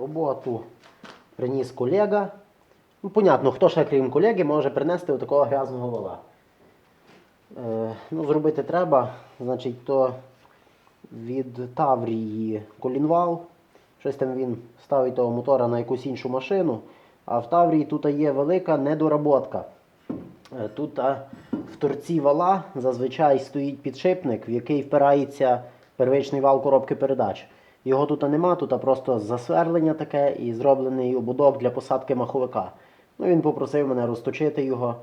Роботу приніс колега. Ну, понятно, хто ще крім колеги може принести такого грязного вола. Е, ну, зробити треба, значить, то від Таврії колінвал. Щось там він ставить того мотора на якусь іншу машину. А в Таврії тут є велика недоработка. Е, Тут в торці вала зазвичай стоїть підшипник, в який впирається первичний вал коробки передач. Його тут нема, тут просто засверлення таке і зроблений ободок для посадки маховика. Ну, він попросив мене розточити його,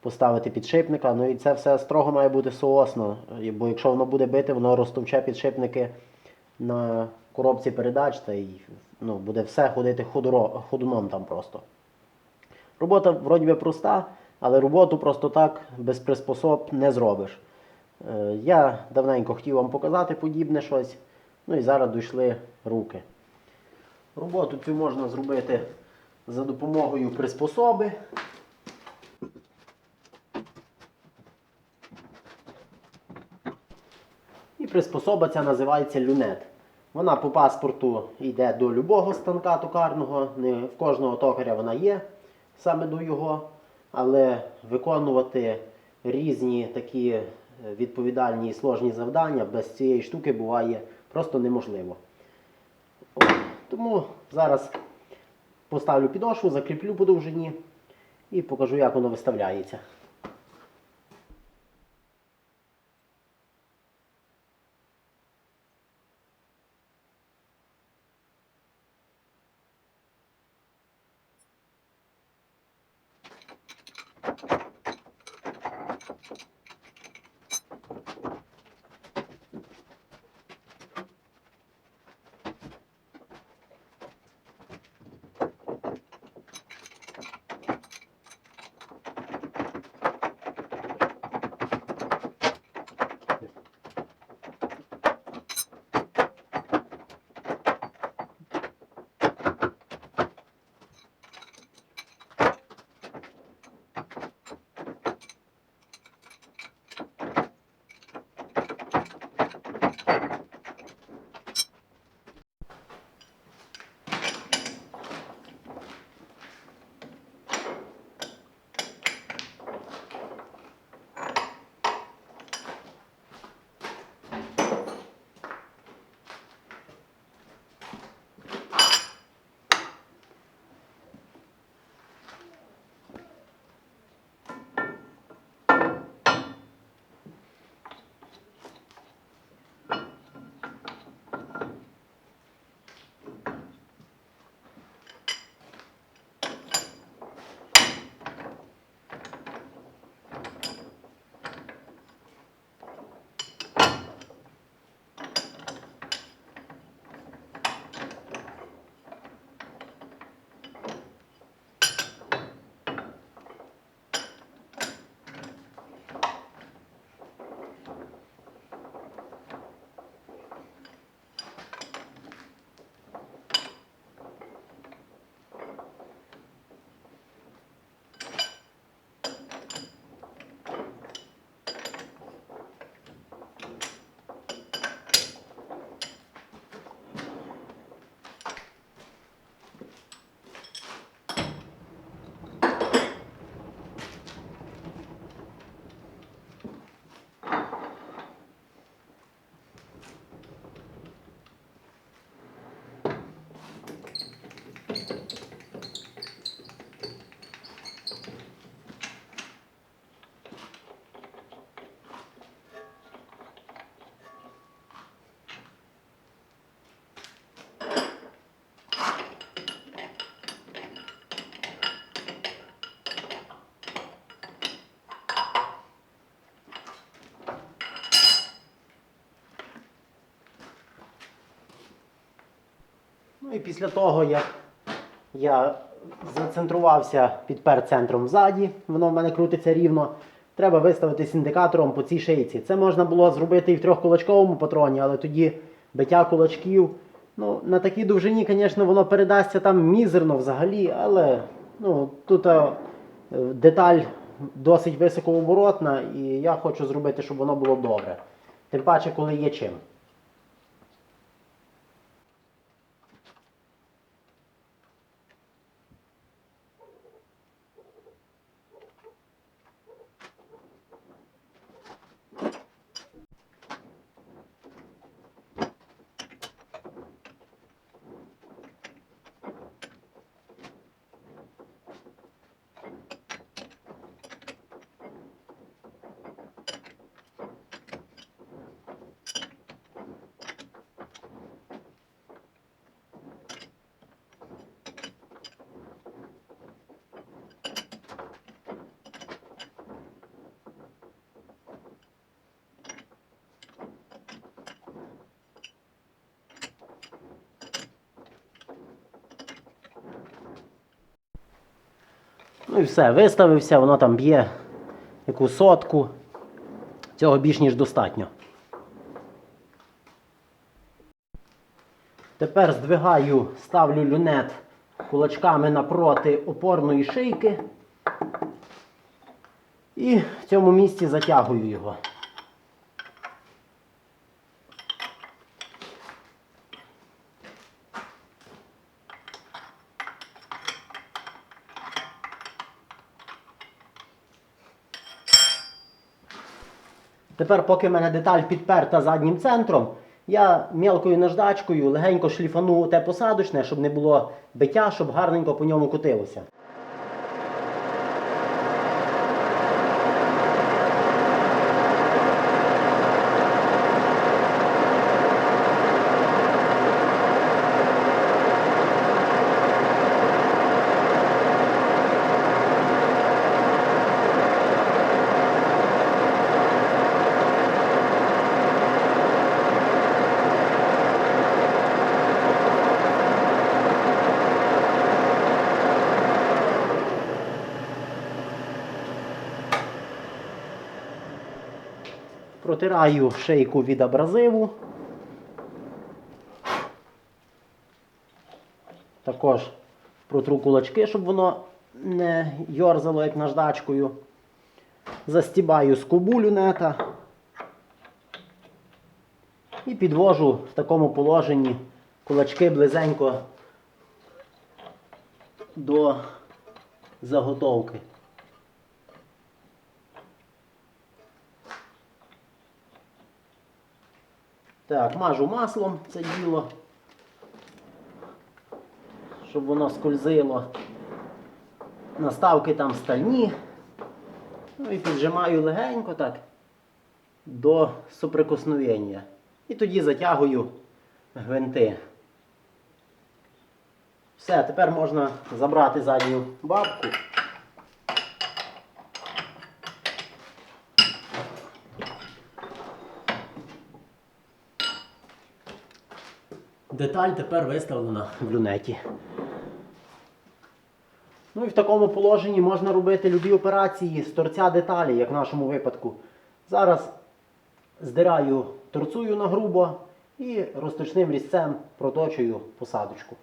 поставити підшипника. Ну і це все строго має бути соосно. Бо якщо воно буде бити, воно розтовче підшипники на коробці передач, та й ну, буде все ходити ходуро, ходуном там просто. Робота вроді би проста, але роботу просто так без приспособ не зробиш. Е, Я давненько хотів вам показати подібне щось. Ну і зараз дійшли руки. Роботу цю можна зробити за допомогою приспособи. І приспособа ця називається люнет. Вона по паспорту йде до любого станка токарного, не в кожного токаря вона є саме до його, але виконувати різні такі е, відповідальні і сложні завдання без цієї штуки буває просто неможливо. Тому зараз поставлю підошву, закріплю по довжині і покажу, як воно виставляється. Ну і після того, як я зацентрувався підпер центром ззаді, воно в мене крутиться рівно. Треба виставити індикатором по цій шийці. Це можна було зробити і в трьохкулачковому патроні, але тоді биття кулачків. Ну, на такій довжині, звісно, воно передасться там мізерно взагалі, але ну, тут е, деталь досить високооборотна, і я хочу зробити, щоб воно було добре. Тим паче, коли є чим. Все, виставився, воно там б'є яку сотку. Цього більш ніж достатньо. Тепер здвигаю, ставлю люнет кулачками напроти опорної шийки. І в цьому місці затягую його. Тепер, поки в мене деталь підперта заднім центром, я мілкою наждачкою легенько шліфану те посадочне, щоб не було биття, щоб гарненько по ньому кутилося. Протираю шийку від абразиву. Також протру кулачки, щоб воно не йорзало як наждачкою. Застібаю скобу люнета і підвожу в такому положенні кулачки близенько до заготовки. Так, мажу маслом це діло, щоб воно скользило. Наставки там стальні. Ну і піджимаю легенько так до соприкосновення. І тоді затягую гвинти. Все, тепер можна забрати задню бабку. Деталь тепер виставлена в люнеті. Ну і в такому положенні можна робити любі операції з торця деталі, як в нашому випадку. Зараз здираю, торцую на грубо і розточним різцем проточую посадочку.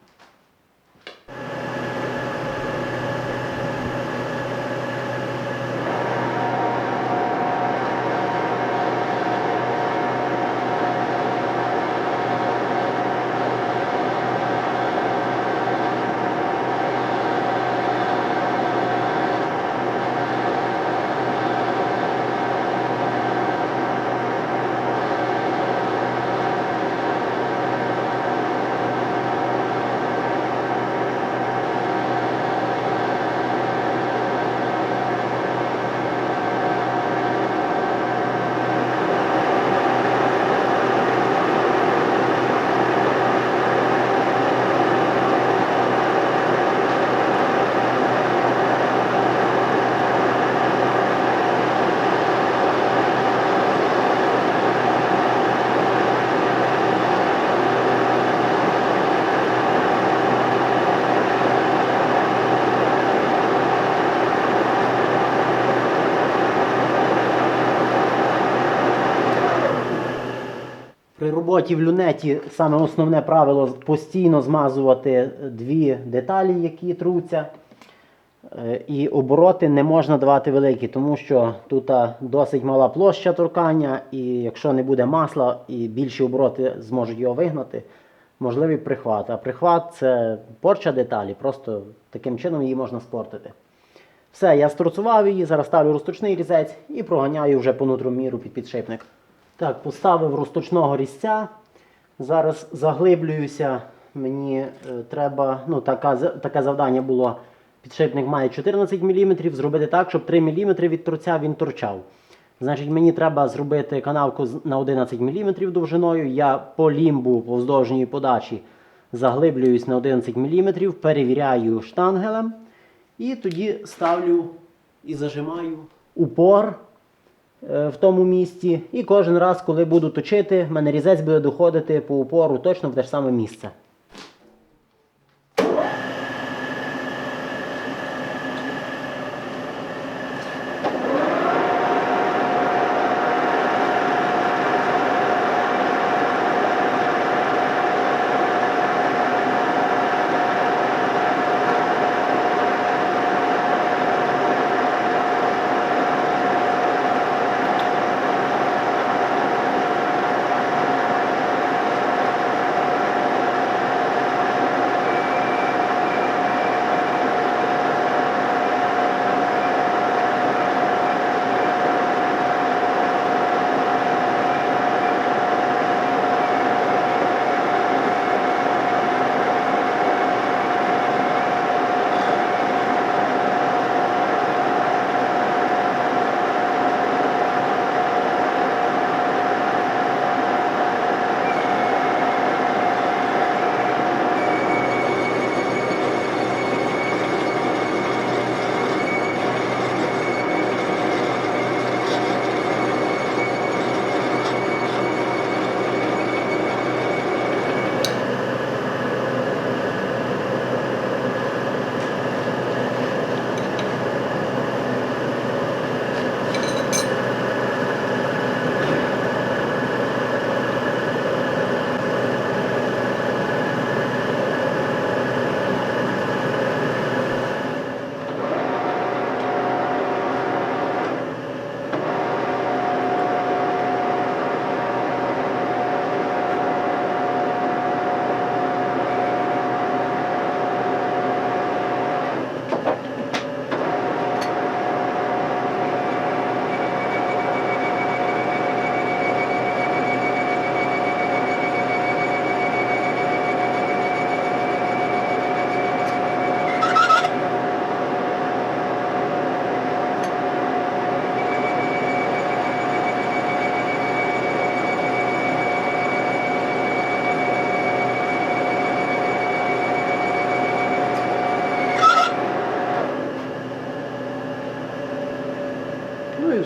Роботі в люнеті саме основне правило постійно змазувати дві деталі, які труться. Е, І обороти не можна давати великі, тому що тут досить мала площа торкання, і якщо не буде масла і більші обороти зможуть його вигнати, можливий прихват. А прихват це порча деталі, просто таким чином її можна спортити. Все, я сторцував її, зараз ставлю розточний різець і проганяю вже по нутроміру під підшипник. Так, поставив розточного різця. Зараз заглиблююся. Мені е, треба, ну, така, таке завдання було. Підшипник має 14 мм, зробити так, щоб 3 мм від торця він торчав. Значить, мені треба зробити канавку на 11 мм довжиною. Я по лімбу повздовжній подачі заглиблююсь на 11 мм, перевіряю штангелем і тоді ставлю і зажимаю упор в тому місці. І кожен раз, коли буду точити, мене різець буде доходити по упору точно в те ж саме місце.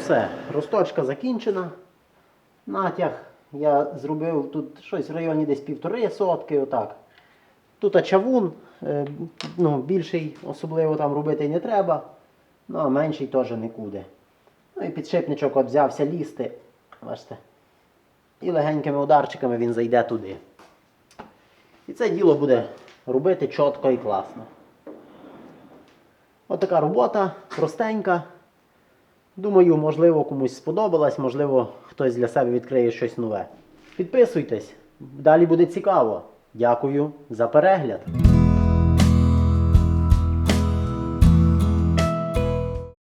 Все. Росточка закінчена. Натяг я зробив тут щось в районі десь півтори сотки, отак. Тут чавун, е, ну, більший особливо там робити не треба, ну а менший теж нікуди. Ну і підшипничок от взявся лізти. Бачите. І легенькими ударчиками він зайде туди. І це діло буде робити чітко і класно. От робота, простенька. Думаю, можливо, комусь сподобалась, можливо, хтось для себе відкриє щось нове. Підписуйтесь, далі буде цікаво. Дякую за перегляд.